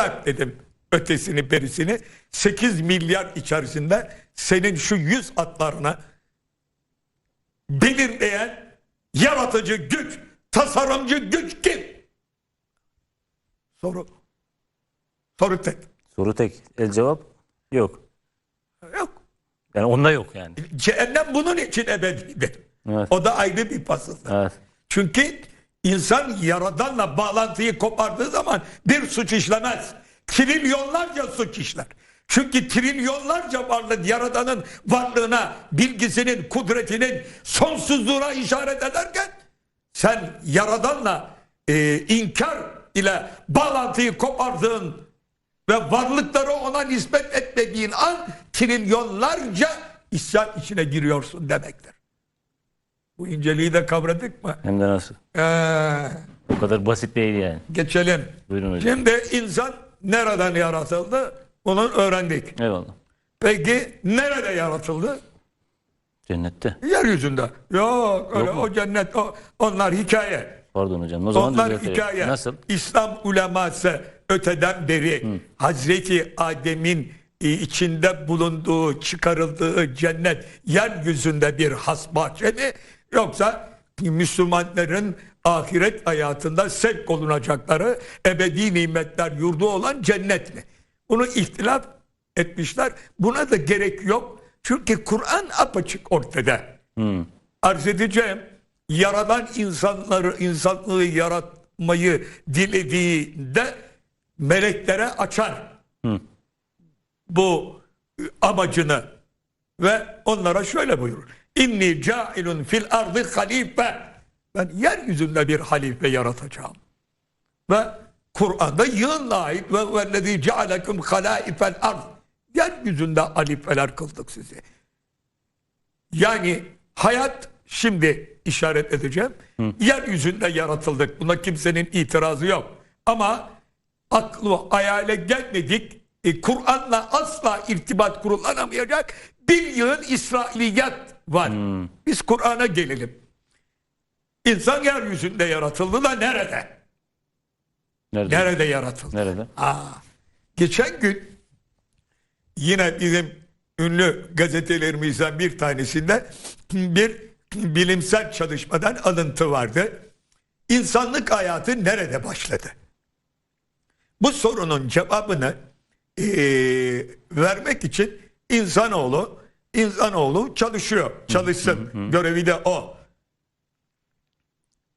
Bırak dedim ötesini berisini 8 milyar içerisinde senin şu yüz atlarına belirleyen yaratıcı güç, tasarımcı güç kim? Soru. Soru tek. Soru tek. El cevap yok. Yok. Yani onda yok yani. Cehennem bunun için ebedidir. Evet. O da ayrı bir fasıldır. Evet. Çünkü insan yaradanla bağlantıyı kopardığı zaman bir suç işlemez. Trilyonlarca suç işler. Çünkü trilyonlarca varlık yaradanın varlığına, bilgisinin, kudretinin sonsuzluğuna işaret ederken sen yaradanla e, inkar ile bağlantıyı kopardığın ve varlıkları ona nispet etmediğin an trilyonlarca isyan içine giriyorsun demektir. Bu inceliği de kavradık mı? Hem de nasıl? Ee, O kadar basit değil yani. geçelim. Buyurun hocam. Şimdi insan nereden yaratıldı? Bunu öğrendik. Eyvallah. Peki nerede yaratıldı? Cennette. Yeryüzünde. Yok öyle Yok mu? o cennet o, onlar hikaye. Pardon hocam. O zaman Onlar düzeltelim. hikaye. Nasıl? İslam uleması öteden beri Hazreti Adem'in içinde bulunduğu, çıkarıldığı cennet yeryüzünde bir has bahçe mi? Yoksa Müslümanların ahiret hayatında sevk olunacakları ebedi nimetler yurdu olan cennet mi? Bunu ihtilaf etmişler. Buna da gerek yok. Çünkü Kur'an apaçık ortada arz edeceğim. Yaradan insanları, insanlığı yaratmayı dilediğinde meleklere açar. Bu e, amacını ve onlara şöyle buyurur. İnni cailun fil ardı halife. Ben yeryüzünde bir halife yaratacağım. Ve Kur'an'da yığınla ait ve vellezî cealekum halâifel ard. Yeryüzünde halifeler kıldık sizi. Yani hayat şimdi işaret edeceğim. Yeryüzünde yaratıldık. Buna kimsenin itirazı yok. Ama aklı hayale gelmedik. E, Kur'an'la asla irtibat kurulamayacak bir yığın İsrailiyat var. Biz Kur'an'a gelelim. İnsan yeryüzünde yaratıldı da nerede? Nerede? Nerede yaratıldı? Nerede? Aa, geçen gün yine bizim ünlü gazetelerimizden bir tanesinde bir bilimsel çalışmadan alıntı vardı. İnsanlık hayatı nerede başladı? Bu sorunun cevabını eee, vermek için insanoğlu insanoğlu çalışıyor. Çalışsın. Görevi de o.